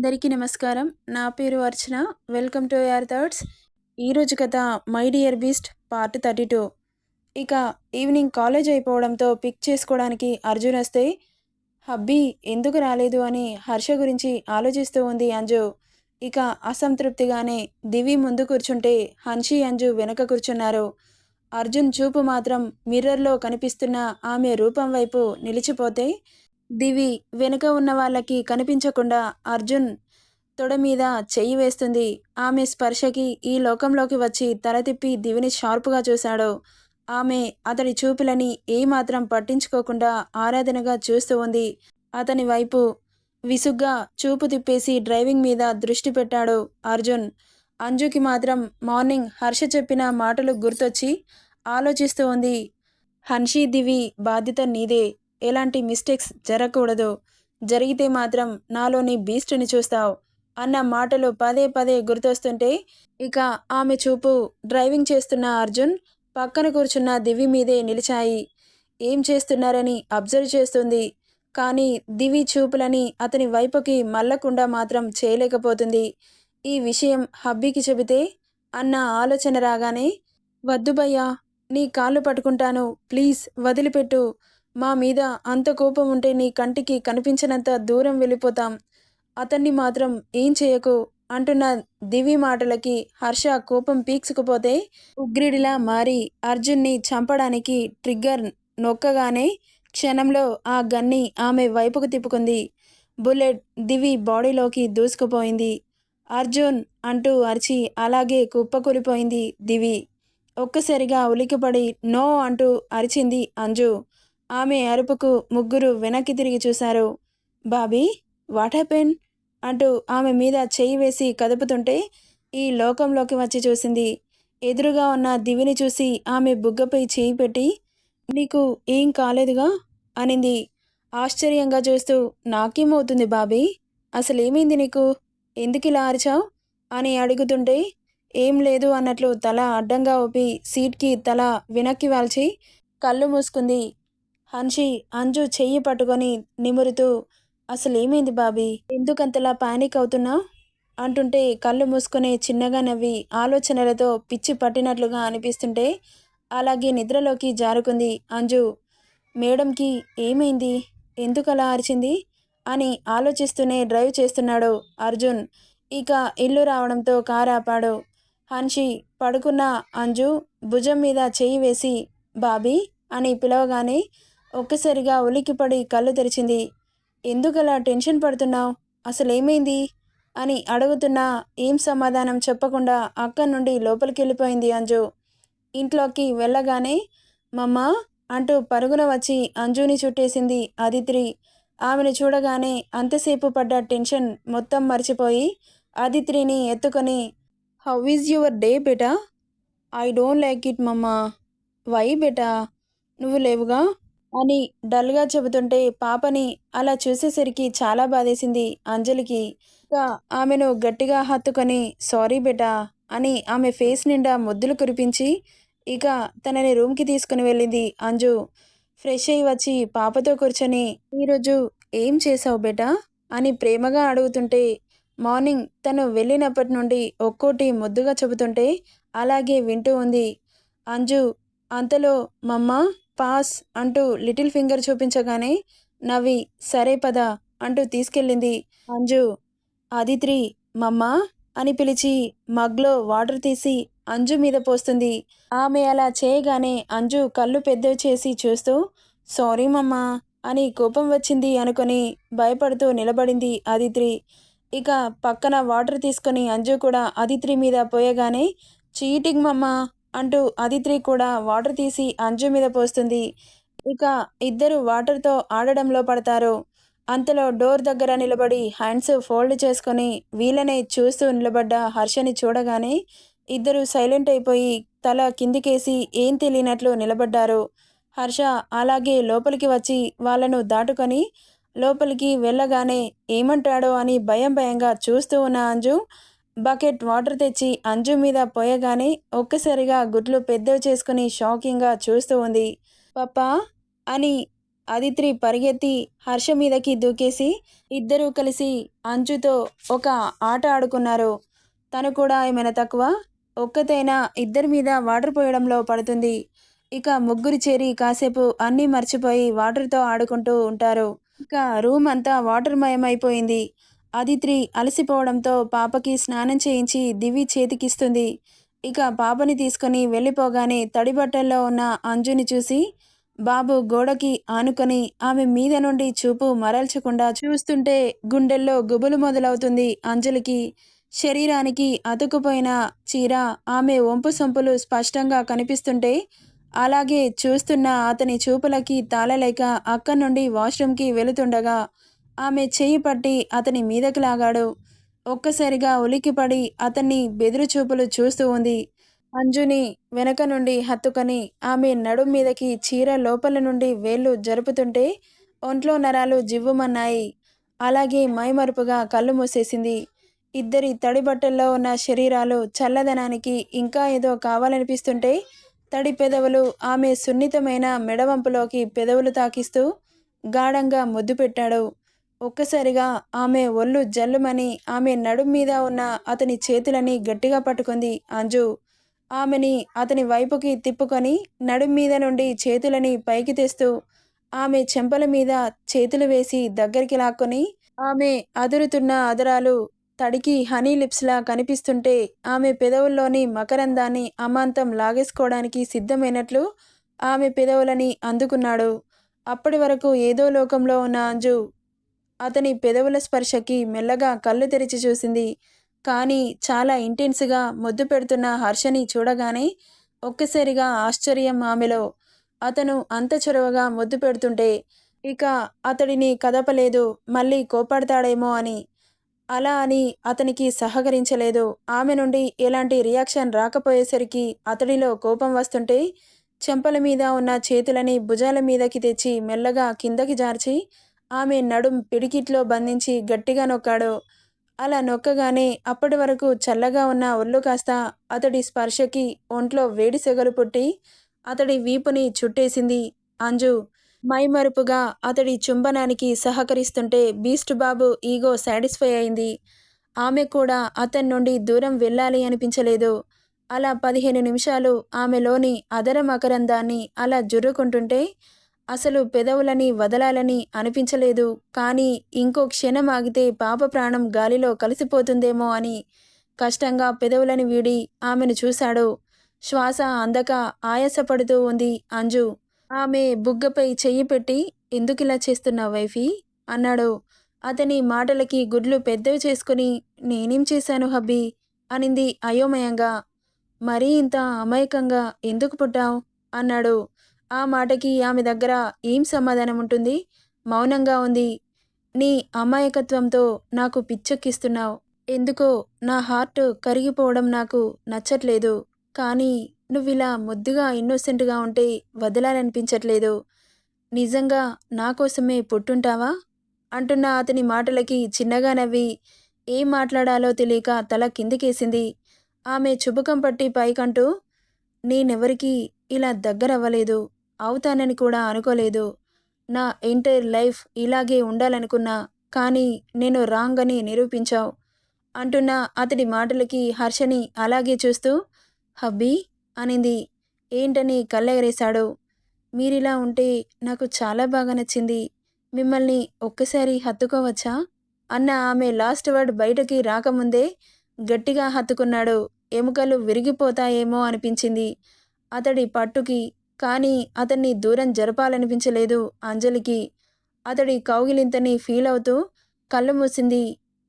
అందరికీ నమస్కారం. నా పేరు Archana. Welcome to your thirds ఈరోజు కథ my dear beast part thirty two. ఇక ఈవినింగ్ కాలేజ్ అయిపోవడంతో పిక్ చేసుకోవడానికి అర్జున్ వస్తే హబ్బీ ఎందుకు రాలేదు? అని హర్ష గురించి ఆలోచిస్తూ ఉంది అంజు. ఇక అసంతృప్తిగానే దివి ముందు కూర్చుంటే హన్షి అంజు వెనక కూర్చున్నారు. అర్జున్ చూపు మాత్రం మిర్రర్లో కనిపిస్తున్న ఆమె రూపం వైపు నిలిచిపోతే దివి వెనుక ఉన్న వాళ్ళకి కనిపించకుండా అర్జున్ తొడ మీద చెయ్యి వేస్తుంది. ఆమె స్పర్శకి ఈ లోకంలోకి వచ్చి తల తిప్పి దివిని షార్పుగా చూశాడు. ఆమె అతడి చూపులని ఏమాత్రం పట్టించుకోకుండా ఆరాధనగా చూస్తూ ఉంది. అతని వైపు విసుగ్గా చూపు తిప్పేసి డ్రైవింగ్ మీద దృష్టి పెట్టాడు అర్జున్. అంజుకి మాత్రం మార్నింగ్ హర్ష చెప్పిన మాటలు గుర్తొచ్చి ఆలోచిస్తూ ఉంది. హన్షీ దివి బాధ్యత నీదే. ఎలాంటి మిస్టేక్స్ జరగకూడదు. జరిగితే మాత్రం నాలోని బీస్ట్ని చూస్తావు. అన్న మాటలు పదే పదే గుర్తొస్తుంటే ఇక ఆమె చూపు డ్రైవింగ్ చేస్తున్న అర్జున్ పక్కన కూర్చున్న దివి మీదే నిలిచాయి. ఏం చేస్తున్నారని అబ్జర్వ్ చేస్తుంది. కానీ దివి చూపులని అతని వైపుకి మల్లకుండా మాత్రం చేయలేకపోతుంది. ఈ విషయం హబ్బీకి చెబితే అన్న ఆలోచన రాగానే వద్దుబయ్యా నీ కాళ్ళు పట్టుకుంటాను. ప్లీజ్ వదిలిపెట్టు. మా మీద అంత కోపం ఉంటే నీ కంటికి కనిపించినంత దూరం వెళ్ళిపోతాం. అతన్ని మాత్రం ఏం చేయకు అంటున్న దివి మాటలకి హర్ష కోపం పీక్సుకుపోతే ఉగ్రిడిలా మారి అర్జున్ని చంపడానికి ట్రిగ్గర్ నొక్కగానే క్షణంలో ఆ గన్ని ఆమె వైపుకు తిప్పుకుంది. బుల్లెట్ దివి బాడీలోకి దూసుకుపోయింది. అర్జున్ అంటూ అరిచి అలాగే కుప్పకూలిపోయింది దివి. ఒక్కసారిగా ఉలికిపడి నో అంటూ అరిచింది అంజు. ఆమె అరుపుకు ముగ్గురు వెనక్కి తిరిగి చూశారు. బాబీ వాట్ హ్యాపెన్ అంటూ ఆమె మీద చేయి వేసి కదుపుతుంటే ఈ లోకంలోకి వచ్చి చూసింది. ఎదురుగా ఉన్న దివిని చూసి ఆమె బుగ్గపై చేయి పెట్టి నీకు ఏం కాలేదుగా? అనింది. ఆశ్చర్యంగా చూస్తూ నాకేమవుతుంది బాబీ? అసలేమైంది నీకు? ఎందుకు ఇలా అరిచావు? అని అడుగుతుంటే ఏం లేదు అన్నట్లు తల అడ్డంగా ఊపి సీట్కి తల వెనక్కి వాల్చి కళ్ళు మూసుకుంది. హన్షి అంజు చెయ్యి పట్టుకొని నిమురుతూ అసలేమైంది బాబీ? ఎందుకంతలా పానిక్ అవుతున్నావు అంటుంటే కళ్ళు మూసుకునే చిన్నగా నవ్వి ఆలోచనలతో పిచ్చి పట్టినట్లుగా అనిపిస్తుంటే అలాగే నిద్రలోకి జారుకుంది అంజు. మేడంకి ఏమైంది? ఎందుకు అలా అరిచింది? అని ఆలోచిస్తూనే డ్రైవ్ చేస్తున్నాడు అర్జున్. ఇక ఇల్లు రావడంతో కారు ఆపాడు. హన్షి పడుకున్న అంజు భుజం మీద చేయి వేసి బాబీ అని పిలవగానే ఒక్కసారిగా ఉలిక్కిపడి కళ్ళు తెరిచింది. ఎందుకలా టెన్షన్ పడుతున్నావు? అసలేమైంది? అని అడుగుతున్నా ఏం సమాధానం చెప్పకుండా అక్కడి నుండి లోపలికి వెళ్ళిపోయింది అంజు. ఇంట్లోకి వెళ్ళగానే మమ్మ అంటూ పరుగున వచ్చి అంజుని చుట్టేసింది అదిత్రి. ఆమెను చూడగానే అంతసేపు పడ్డ టెన్షన్ మొత్తం మర్చిపోయి అదిత్రిని ఎత్తుకొని how is your day beta? I don't like it mamma. Why బేటా? నువ్వు లేవుగా? అని డల్గా చెబుతుంటే పాపని అలా చూసేసరికి చాలా బాధేసింది అంజలికి. ఇంకా ఆమెను గట్టిగా హత్తుకొని సారీ బేటా అని ఆమె ఫేస్ నిండా ముద్దులు కురిపించి ఇక తనని రూమ్కి తీసుకుని వెళ్ళింది అంజు. ఫ్రెష్ అయ్యి వచ్చి పాపతో కూర్చొని ఈరోజు ఏం చేసావు బేటా? అని ప్రేమగా అడుగుతుంటే మార్నింగ్ తను వెళ్ళినప్పటి నుండి ఒక్కోటి ముద్దుగా చెబుతుంటే అలాగే వింటూ ఉంది. అంజు అంతలో మమ్మ పాస్ అంటూ లిటిల్ ఫింగర్ చూపించగానే నవ్వి సరే పద అంటూ తీసుకెళ్ళింది అంజు. అదిత్రి మమ్మ అని పిలిచి మగ్లో వాటర్ తీసి అంజు మీద పోస్తుంది. ఆమె అలా చేయగానే అంజు కళ్ళు పెద్దవి చేసి చూస్తూ సారీ మమ్మా అని కోపం వచ్చింది అనుకొని భయపడుతూ నిలబడింది అదిత్రి. ఇక పక్కన వాటర్ తీసుకొని అంజు కూడా అదిత్రి మీద పోయగానే చీటింగ్ మమ్మా అంటూ అదిత్రి కూడా వాటర్ తీసి అంజు మీద పోస్తుంది. ఇక ఇద్దరు వాటర్తో ఆడడంలో పడతారు. అంతలో డోర్ దగ్గర నిలబడి హ్యాండ్స్ ఫోల్డ్ చేసుకొని వీళ్ళనే చూస్తూ నిలబడ్డ హర్షని చూడగానే ఇద్దరు సైలెంట్ అయిపోయి తల కిందికేసి ఏం తెలియనట్లు నిలబడ్డారు. హర్ష అలాగే లోపలికి వచ్చి వాళ్ళను దాటుకొని లోపలికి వెళ్ళగానే ఏమంటాడో అని భయం భయంగా చూస్తూ ఉన్న అంజు బకెట్ వాటర్ తెచ్చి అంజు మీద పోయగానే ఒక్కసారిగా గుడ్లు పెద్దవి చేసుకుని షాకింగ్గా చూస్తూ ఉంది. పప్పా అని అదిత్రి పరిగెత్తి హర్ష మీదకి దూకేసి ఇద్దరూ కలిసి అంజుతో ఒక ఆట ఆడుకున్నారు. తను కూడా ఏమైనా తక్కువ? ఒక్కతైనా ఇద్దరి మీద వాటర్ పోయడంలో పడుతుంది. ఇక ముగ్గురు చేరి కాసేపు అన్నీ మర్చిపోయి వాటర్తో ఆడుకుంటూ ఉంటారు. ఇక రూమ్ అంతా వాటర్ మయమైపోయింది. అదిత్రి అలసిపోవడంతో పాపకి స్నానం చేయించి దివి చేతికిస్తుంది. ఇక పాపని తీసుకొని వెళ్ళిపోగానే తడిబట్టల్లో ఉన్న అంజుని చూసి బాబు గోడకి ఆనుకొని ఆమె మీద నుండి చూపు మరల్చకుండా చూస్తుంటే గుండెల్లో గుబులు మొదలవుతుంది అంజలికి. శరీరానికి అతుకుపోయిన చీర ఆమె వంపు సొంపులు స్పష్టంగా కనిపిస్తుంటే అలాగే చూస్తున్న అతని చూపులకి తాళలేక అక్కడి నుండి వాష్రూమ్కి వెళుతుండగా ఆమె చేయి పట్టి అతని మీదకి లాగాడు. ఒక్కసారిగా ఉలిక్కిపడి అతన్ని బెదురు చూపులు చూస్తూ ఉంది. అంజుని వెనక నుండి హత్తుకొని ఆమె నడుం మీదకి చీర లోపల నుండి వేళ్ళు జరుపుతుంటే ఒంట్లో నరాలు జివ్వుమన్నాయి. అలాగే మైమరుపుగా కళ్ళు మూసేసింది. ఇద్దరి తడి బట్టల్లో ఉన్న శరీరాలు చల్లదనానికి ఇంకా ఏదో కావాలనిపిస్తుంటే తడి పెదవులు ఆమె సున్నితమైన మెడవంపులోకి పెదవులు తాకిస్తూ గాఢంగా ముద్దు పెట్టాడు. ఒక్కసారిగా ఆమె ఒళ్ళు జల్లుమని ఆమె నడుం మీద ఉన్న అతని చేతులని గట్టిగా పట్టుకుంది అంజు. ఆమెని అతని వైపుకి తిప్పుకొని నడుం మీద నుండి చేతులని పైకి తెస్తూ ఆమె చెంపల మీద చేతులు వేసి దగ్గరికి లాక్కొని ఆమె అదురుతున్న అదరాలు తడికి హనీ లిప్స్లా కనిపిస్తుంటే ఆమె పెదవుల్లోని మకరందాన్ని అమాంతం లాగేసుకోవడానికి సిద్ధమైనట్లు ఆమె పెదవులని అందుకున్నాడు. అప్పటి వరకు ఏదో లోకంలో ఉన్న అంజు అతని పెదవుల స్పర్శకి మెల్లగా కళ్ళు తెరిచి చూసింది. కానీ చాలా ఇంటెన్స్గా ముద్దు పెడుతున్న హర్షని చూడగానే ఒక్కసారిగా ఆశ్చర్యం ఆమెలో. అతను అంత చొరవగా ముద్దు పెడుతుంటే ఇక అతడిని కదపలేదు మళ్ళీ కోపడతాడేమో అని. అలా అని అతనికి సహకరించలేదు. ఆమె నుండి ఎలాంటి రియాక్షన్ రాకపోయేసరికి అతడిలో కోపం వస్తుంటే చెంపల మీద ఉన్న చేతులని భుజాల మీదకి తెచ్చి మెల్లగా కిందకి జార్చి ఆమె నడుం పిడికిట్లో బంధించి గట్టిగా నొక్కాడు. అలా నొక్కగానే అప్పటి వరకు చల్లగా ఉన్న ఒళ్ళు కాస్త అతడి స్పర్శకి ఒంట్లో వేడి సెగలు పుట్టి అతడి వీపుని చుట్టేసింది అంజు. మైమరుపుగా అతడి చుంబనానికి సహకరిస్తుంటే బీస్ట్ బాబు ఈగో సాటిస్ఫై అయింది. ఆమె కూడా అతని నుండి దూరం వెళ్ళాలి అనిపించలేదు. అలా పదిహేను నిమిషాలు ఆమెలోని అదరం అకరందాన్ని అలా జుర్రుకుంటుంటే అసలు పెదవులని వదలాలని అనిపించలేదు. కానీ ఇంకో క్షణం ఆగితే పాప ప్రాణం గాలిలో కలిసిపోతుందేమో అని కష్టంగా పెదవులని వీడి ఆమెను చూశాడు. శ్వాస అందక ఆయాసపడుతూ ఉంది. అంజు ఆమె బుగ్గపై చెయ్యి పెట్టి ఎందుకిలా చేస్తున్నావు వైఫీ? అన్నాడు. అతని మాటలకి గుడ్లు పెద్దవి చేసుకుని నేనేం చేశాను హబ్బీ? అనింది అయోమయంగా. మరీ ఇంత అమాయకంగా ఎందుకు పుట్టావు? అన్నాడు. ఆ మాటకి ఆమె దగ్గర ఏం సమాధానం ఉంటుంది? మౌనంగా ఉంది. నీ అమాయకత్వంతో నాకు పిచ్చెక్కిస్తున్నావు. ఎందుకో నా హార్ట్ కరిగిపోవడం నాకు నచ్చట్లేదు. కానీ నువ్వు ఇలా ముద్దుగా ఇన్నోసెంట్గా ఉంటే వదలాలనిపించట్లేదు. నిజంగా నా కోసమే పుట్టుంటావా? అంటున్న అతని మాటలకి చిన్నగా నవ్వి ఏం మాట్లాడాలో తెలియక తల కిందికేసింది. ఆమె చుబుకం పట్టి పైకంటూ నేనెవరికి ఇలా దగ్గరవ్వలేదు. అవుతానని కూడా అనుకోలేదు. నా ఎంటైర్ లైఫ్ ఇలాగే ఉండాలనుకున్నా కానీ నేను రాంగ్ అని నిరూపించావు. అంటున్న అతడి మాటలకి హర్షని అలాగే చూస్తూ హబ్బీ అనింది. ఏంటని కళ్ళెగరేశాడు? మీరిలా ఉంటే నాకు చాలా బాగా నచ్చింది. మిమ్మల్ని ఒక్కసారి హత్తుకోవచ్చా? అన్న ఆమె లాస్ట్ వర్డ్ బయటకి రాకముందే గట్టిగా హత్తుకున్నాడు. ఎముకలు విరిగిపోతాయేమో అనిపించింది. అతడి పట్టుకి కానీ అతన్ని దూరం జరపాలనిపించలేదు. అంజలికి అతడి కౌగిలింతని ఫీల్ అవుతూ కళ్ళు మూసింది.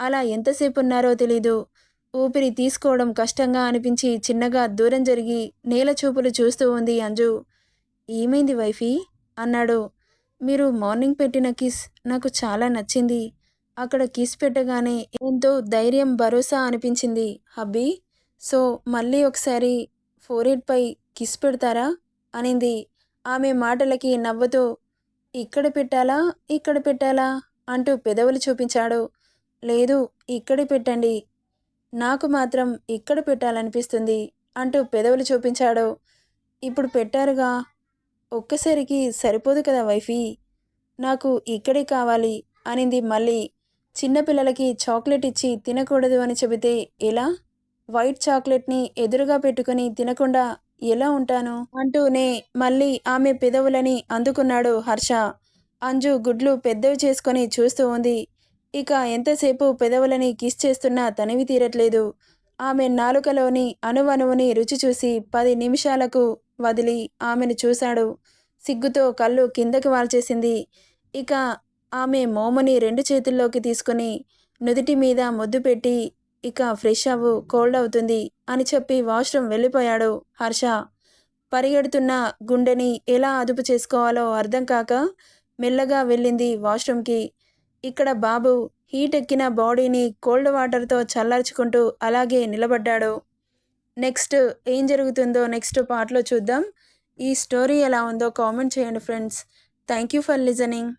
అలా ఎంతసేపు ఉన్నారో తెలీదు. ఊపిరి తీసుకోవడం కష్టంగా అనిపించి చిన్నగా దూరం జరిగి నేల చూపులు చూస్తూ ఉంది అంజు. ఏమైంది వైఫీ? అన్నాడు. మీరు మార్నింగ్ పెట్టిన కిస్ నాకు చాలా నచ్చింది. అక్కడ కిస్ పెట్టగానే ఎంతో ధైర్యం భరోసా అనిపించింది. హబ్బీ సో మళ్ళీ ఒకసారి ఫోరెడ్పై కిస్ పెడతారా? అనింది. ఆమె మాటలకి నవ్వుతూ ఇక్కడ పెట్టాలా? ఇక్కడ పెట్టాలా? అంటూ పెదవులు చూపించాడు. లేదు ఇక్కడ పెట్టండి. నాకు మాత్రం ఇక్కడ పెట్టాలనిపిస్తుంది అంటూ పెదవులు చూపించాడు. ఇప్పుడు పెట్టారుగా. ఒక్కసారికి సరిపోదు కదా వైఫీ. నాకు ఇక్కడే కావాలి అనింది మళ్ళీ. చిన్నపిల్లలకి చాక్లెట్ ఇచ్చి తినకూడదు అని చెబితే ఎలా? వైట్ చాక్లెట్ని ఎదురుగా పెట్టుకుని తినకుండా ఎలా ఉంటాను? అంటూనే మళ్ళీ ఆమె పెదవులని అందుకున్నాడు హర్ష. అంజు గుడ్లు పెద్దవి చేసుకొని చూస్తూ ఉంది. ఇక ఎంతసేపు పెదవులని కిస్ చేస్తున్నా తనివి తీరట్లేదు. ఆమె నాలుకలోని అణువణువుని రుచి చూసి పది నిమిషాలకు వదిలి ఆమెను చూశాడు. సిగ్గుతో కళ్ళు కిందకి వాల్చేసింది. ఇక ఆమె మోముని రెండు చేతుల్లోకి తీసుకుని నుదుటి మీద ముద్దు పెట్టి ఇక ఫ్రెష్ అవ్వు కోల్డ్ అవుతుంది అని చెప్పి వాష్రూమ్ వెళ్ళిపోయాడు హర్ష. పరిగెడుతున్న గుండెని ఎలా అదుపు చేసుకోవాలో అర్థం కాక మెల్లగా వెళ్ళింది వాష్రూమ్కి. ఇక్కడ బాబు హీట్ ఎక్కిన బాడీని కోల్డ్ వాటర్తో చల్లార్చుకుంటూ అలాగే నిలబడ్డాడు. నెక్స్ట్ ఏం జరుగుతుందో నెక్స్ట్ పార్ట్లో చూద్దాం. ఈ స్టోరీ ఎలా ఉందో కామెంట్ చేయండి friends. Thank you for listening.